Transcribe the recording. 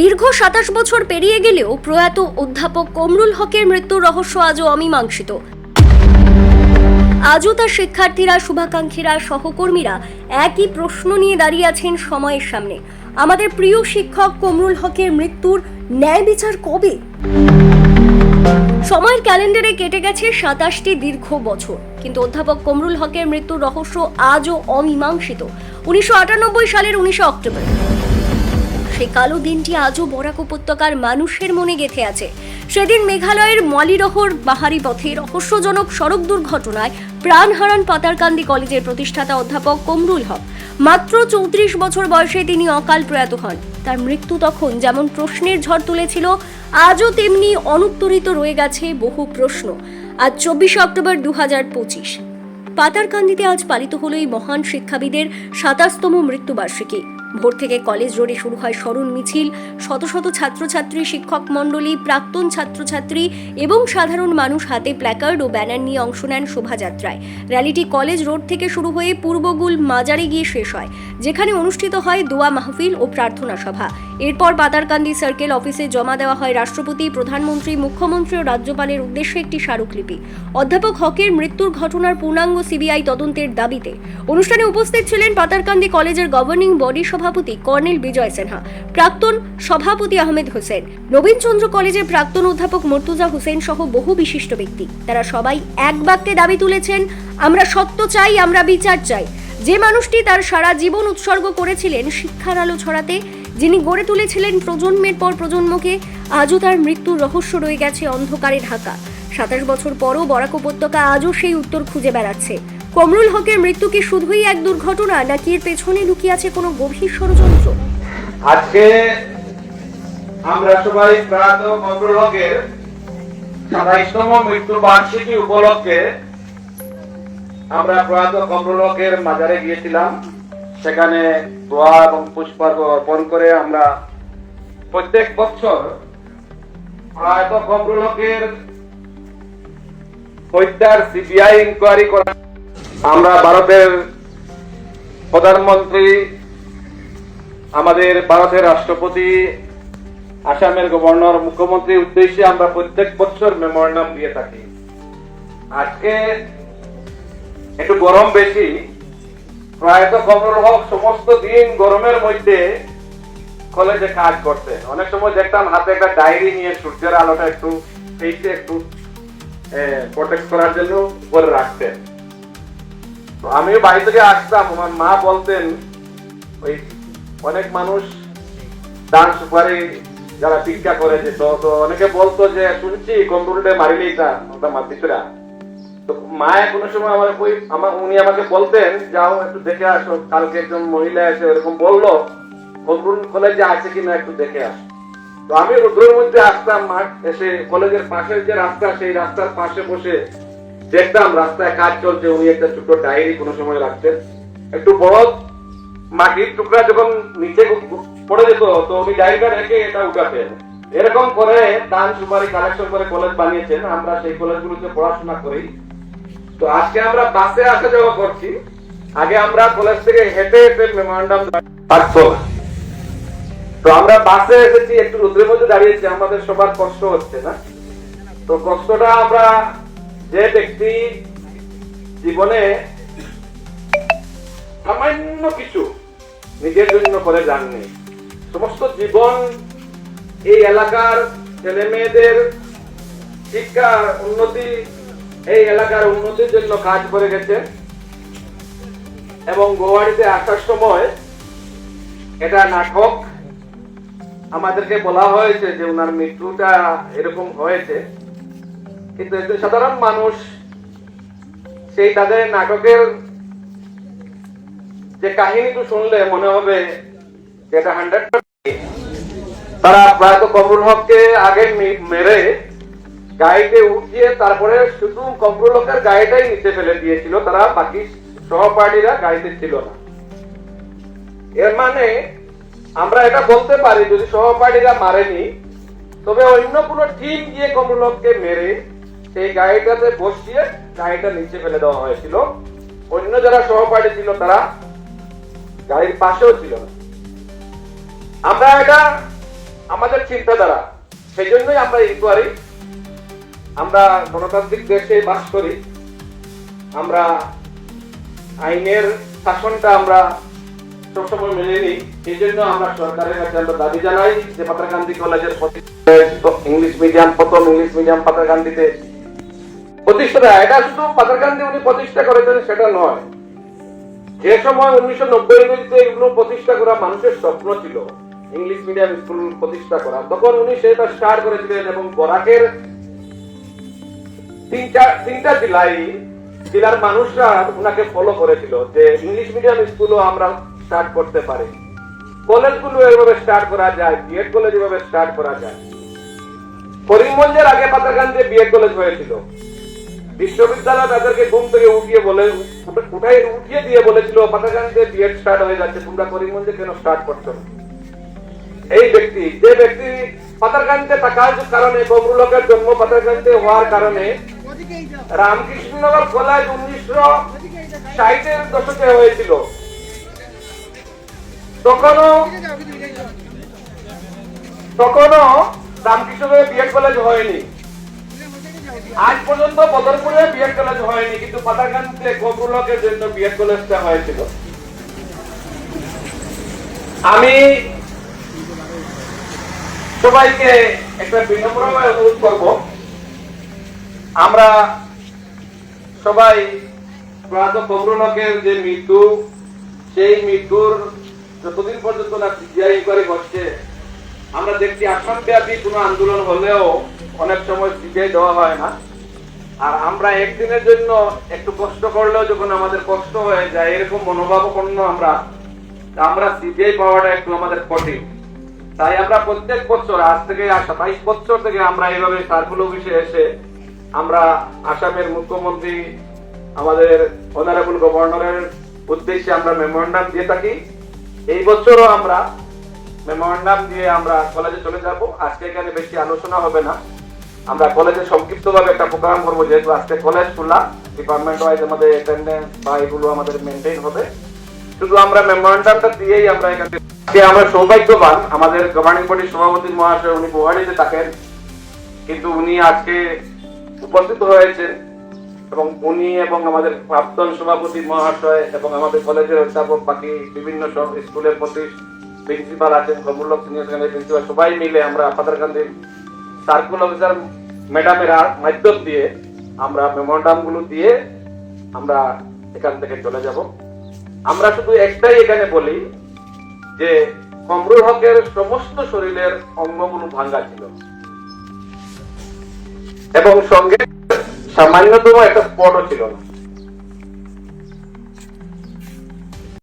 দীর্ঘ সাতাশ বছর পেরিয়ে গেলেও প্রয়াত অধ্যাপক কমরুল হকের মৃত্যুর রহস্য আজও অমীমাংসিত। আজও তার শিক্ষার্থীরা, শুভাকাঙ্ক্ষীরা, সহকর্মীরা একই প্রশ্ন নিয়ে দাঁড়িয়ে আছেন সময়ের সামনে। আমাদের প্রিয় শিক্ষক কমরুল হকের মৃত্যুর ন্যায় বিচার কবে? সময়ের ক্যালেন্ডারে কেটে গেছে সাতাশটি দীর্ঘ বছর। কিন্তু অধ্যাপক কমরুল হকের মৃত্যুর রহস্য আজও অমীমাংসিত। উনিশশো আটানব্বই সালের উনিশে অক্টোবর। সেই কালো দিনটি আজও বরাক উপত্যকার মানুষের মনে গেঁথে আছে। সেদিন মেঘালয়ের মলিরহর বাহারি পথে রহস্যজনক সড়ক দুর্ঘটনায় প্রাণ হারান পাতারকান্দি কলেজের প্রতিষ্ঠাতা অধ্যাপক কমরুল হক। মাত্র চৌত্রিশ বছর বয়সে তিনি অকাল প্রয়াত হন। তার মৃত্যু তখন যেমন প্রশ্নের ঝড় তুলেছিল, আজও তেমনি অনুত্তরিত রয়ে গেছে বহু প্রশ্ন। আজ চব্বিশে অক্টোবর দু হাজার পঁচিশ। পাতারকান্দিতে আজ পালিত হলো এই মহান শিক্ষাবিদের সাতাশতম মৃত্যুবার্ষিকী। ভোর থেকে কলেজ রোডে শুরু হয় স্মরণ মিছিল। শত শত ছাত্রছাত্রী, শিক্ষক মণ্ডলী, প্রাক্তন ছাত্রছাত্রী এবং সাধারণ মানুষ হাতে প্ল্যাকার্ড ও ব্যানার নিয়ে অংশ নেন শোভাযাত্রায়। র্যালিটি কলেজ রোড থেকে শুরু হয়ে পূর্বগুল মাজারে গিয়ে শেষ হয়, যেখানে অনুষ্ঠিত হয় দোয়া মাহফিল ও প্রার্থনা সভা। এরপর পাতারকান্দি সার্কেল অফিসে জমা দেওয়া হয় রাষ্ট্রপতি, প্রধানমন্ত্রী, মুখ্যমন্ত্রী ও রাজ্যপালের উদ্দেশ্যে একটি স্মারকলিপি। অধ্যাপক হকের মৃত্যুর ঘটনার পূর্ণাঙ্গ সিবিআই তদন্তের দাবিতে। অনুষ্ঠানে উপস্থিত ছিলেন পাতারকান্দি কলেজের গভর্নিং বডি সভাপতি কর্নেল বিজয় সিনহা, প্রাক্তন সভাপতি আহমেদ হোসেন নবীনচন্দ্র কলেজের প্রাক্তন অধ্যাপক মর্তুজা হোসেন সহ বহু বিশিষ্ট ব্যক্তি। তারা সবাই এক বাক্যে দাবি তুলেছেন, আমরা সত্য চাই, আমরা বিচার চাই। যে মানুষটি তার সারা জীবন উৎসর্গ করেছিলেন শিক্ষার আলো ছড়াতে, যিনি গড়ে তুলেছিলেন প্রজন্মের পর প্রজন্মকে, আজও তার মৃত্যুর রহস্য রয়ে গেছে অন্ধকারে ঢাকা। সাতাশ বছর পরও বরাক উপত্যকা আজও সেই উত্তর খুঁজে বেড়াচ্ছে। কমরুল হকের মৃত্যু কি শুধুই এক দুর্ঘটনা, নাকি এর পেছনে লুকিয়ে আছে কোনো গভীর ষড়যন্ত্র? আজকে আমরা সবাই প্রয়াত মকরুল হকের সাতাইশতম মৃত্যু বার্ষিকী উপলক্ষে আমরা প্রয়াত কমরুল হকের মাজারে গিয়েছিলাম। সেখানে দোয়া এবং পুষ্পার্ঘ অর্পণ করে আমরা প্রত্যেক বছর প্রয়াত কমরুল হকের হত্যার সিবিআই ইনকোয়ারি করা আমরা ভারতের প্রধানমন্ত্রী, আমাদের ভারতের রাষ্ট্রপতি, আসামের গভর্নর, মুখ্যমন্ত্রীর উদ্দেশ্যে আমরা প্রত্যেক বছর মেমোরেন্ডাম দিয়ে থাকি। আজকে একটু গরম বেশি প্রায়ত কমরুল হক সমস্ত দিন গরমের মধ্যে কলেজে কাজ করতেন। অনেক সময় দেখতাম হাতে একটা ডায়েরি নিয়ে সূর্যের আলোটা একটু ফেসে একটু প্রোটেক্ট করার জন্য উপরে রাখতেন। আমিও বাড়ি থেকে আসতাম, আমার মা বলতেন, ওই অনেক মানুষ দান সুপারি যারা ভিক্ষা করে যেত তো অনেকে বলতো যে, শুনছি কম্পিউটারে মারিলেই তা ওটা মাতিতরা তো মা কোনো সময় আমার ওই, আমার, উনি আমাকে বলতেন, যাও একটু দেখে আসো, কালকে একজন মহিলা এসে এরকম বলল কম্পিউটার কলেজে আছে কিনা একটু দেখে আস। তো আমি রোদ্রের মধ্যে আসতাম এসে কলেজের পাশের যে রাস্তা, সেই রাস্তার পাশে বসে দেখতাম রাস্তায় কাজ চলছে, উনি একটা ছোট ডায়েরি কোনো সময় রাখতেন। একটু বড় মাটির টুকরা যখন নিচে পড়ে যেত, তো উনি ডায়েরিটা রেখে এটা উঠাতেন। এরকম করে দান সুপারি কালেকশন করে কলেজ বানিয়েছেন। আমরা সেই কলেজগুলোতে পড়াশোনা করি। তো আজকে আমরা বাসে আসা যাওয়া করছি। আগে আমরা কলেজ থেকে হেঁটে হেঁটে মেমোরান্ডাম না তো আমরা বাসে এসেছি, একটু রোদ্রের মধ্যে দাঁড়িয়েছি। আমাদের সবার কষ্ট হচ্ছে না। তো কষ্টটা আমরা যে ব্যক্তি জীবনে সামান্য কিছু নিজের জন্য করে যাননি, সমস্ত জীবন এই এলাকার ছেলে মেয়েদের শিক্ষা উন্নতি, এই এলাকার উন্নতির জন্য কাজ করে গেছে এবং গুয়াহাটিতে আসার সময় এটা নাটক আমাদেরকে বলা হয়েছে যে ওনার মৃত্যুটা এরকম হয়েছে। কিন্তু একজন সাধারণ মানুষ, সেই তাদের নাটকের যে কাহিনীটা শুনলে মনে হবে এটা হান্ড্রেড তারা প্রায়ত কমরুল হককে আগে মেরে গাড়িতে উঠিয়ে তারপরে শুধু কমরুল হকের গাড়িটাই নিচে ফেলে দিয়েছিল, তারা বাকি সহপাঠীরা গাড়িতে ছিল না। এর মানে আমরা এটা বলতে পারি, যদি সহপাঠীরা মারেনি, তবে অন্য কোন টিম গিয়ে কমরুল হককে মেরে সেই গাড়িটাতে বসিয়ে গাড়িটা নিচে ফেলে দেওয়া হয়েছিল। অন্য যারা সহপাঠী ছিল তারা গাড়ির পাশেও ছিল। আমরা এটা আমাদের চিন্তাধারা সেই জন্যই আমরা ইনকোয়ারি আমরা গণতান্ত্রিক দেশে বাস করি। আমরা আইনের শাসনটা আমরা সবসময় মেনে নিই সেই জন্য আমরা সরকারের কাছে আমরা দাবি জানাই যে পাতারকান্দি কলেজের ইংলিশ মিডিয়াম প্রথম ইংলিশ মিডিয়াম পাতারকান্দিতে প্রতিষ্ঠা এটা শুধু পাতারকান্দি উনি প্রতিষ্ঠা করেছেন সেটা নয়। যে সময় উনিশশো নব্বই এগুলো প্রতিষ্ঠা করা মানুষের স্বপ্ন ছিল, ইংলিশ মিডিয়াম স্কুল প্রতিষ্ঠা করা, তখন উনি সেটা স্টার্ট করেছিলেন এবং বরাকের তিনটা জেলায় জেলার মানুষরা ওনাকে ফলো করেছিল যে ইংলিশ মিডিয়াম স্কুলও আমরা স্টার্ট করতে পারি। কলেজগুলো এভাবে স্টার্ট করা যায় বিএড কলেজ এভাবে স্টার্ট করা যায়। করিমগঞ্জের আগে পাতাকান্দি বিএড কলেজ হয়েছিল। বিশ্ববিদ্যালয় তাদেরকে ঘুম থেকে উঠিয়ে বলে, উঠাই, উঠিয়ে দিয়ে বলেছিল পাতাকান্দিতে বিএড স্টার্ট হয়ে যাচ্ছে, তোমরা করিমগঞ্জে কেন স্টার্ট করছ? এই ব্যক্তি, যে ব্যক্তি পাতারকান্দিতে থাকার কারণে কমরুলকের জন্ম পাতারকান্দিতে হওয়ার কারণে, রামকৃষ্ণনগর কলেজ উনিশশো ষাটের দশকে হয়েছিল। তখনও তখনও রামকৃষ্ণনগরে বিএড কলেজ হয়নি। আজ পর্যন্ত বদরপুরে বিএড কলেজ হয়নি, কিন্তু পাতারকান্দিতে কমরুলকের জন্য বিএড কলেজটা হয়েছিল। আমি সবাইকে একটা বিনম্রভাবে অনুরোধ করব। আমরা সবাই প্রয়াত কমরুলকের যে মৃত্যু, সেই মৃত্যুর যতদিন পর্যন্ত না সিবিআই ইনকোয়ারি হচ্ছে আমরা দেখছি আসামব্যাপী কোনো আন্দোলন হলেও অনেক সময় সিবিআই দেওয়া হয় না। আর আমরা একদিনের জন্য একটু কষ্ট করলেও যখন আমাদের কষ্ট হয়ে যায়, এরকম মনোভাবাপন্ন আমরা আমরা সিবিআই পাওয়াটা একটু আমাদের কঠিন। তাই আমরা প্রত্যেক বছর, আজ থেকে সাতাইশ বছর থেকে আমরা এইভাবে সার্কুল অফিসে এসে আমরা আসামের মুখ্যমন্ত্রী, আমাদের অনারেবল গভর্নরের উদ্দেশ্যে আমরা মেমোরেন্ডাম দিয়ে থাকি। এই বছরও আমরা মেমোরেন্ডাম দিয়ে আমরা কলেজে চলে যাব। আজকে এখানে বেশি আলোচনা হবে না। আমরা কলেজে সংক্ষিপ্তভাবে একটা প্রোগ্রাম করব, যেহেতু আজকে কলেজ খোলা ডিপার্টমেন্ট ওয়াইজ আমাদের অ্যাটেন্ডেন্স বা এগুলো আমাদের মেনটেন হবে। শুধু আমরা মেমোরেন্ডামটা দিয়েই আমরা এখান থেকে আমরা সৌভাগ্যবান, আমাদের গভর্নিং বডির সভাপতি মহাশয় উনি গুয়াহাটিতে থাকেন। কিন্তু উনি আজকে উপস্থিত হয়েছেন এবং উনি এবং আমাদের প্রাক্তন সভাপতি মহাশয় এবং আমাদের কলেজের অধ্যাপক বাকি বিভিন্ন সব স্কুলের প্রতি প্রিন্সিপাল আছেন কমূল্য সিনিয়র প্রিন্সিপাল সবাই মিলে আমরা পাতারকান্দি সার্কুল অফিসার ম্যাডামের মাধ্যম দিয়ে আমরা মেমোরান্ডামগুলো দিয়ে আমরা এখান থেকে চলে যাব। আমরা শুধু একটাই এখানে বলি যে কমরুল হকের সমস্ত শরীরের অঙ্গগুলো ভাঙ্গা ছিল। এবং সঙ্গে সামান্যতম একটা স্পটও ছিল। না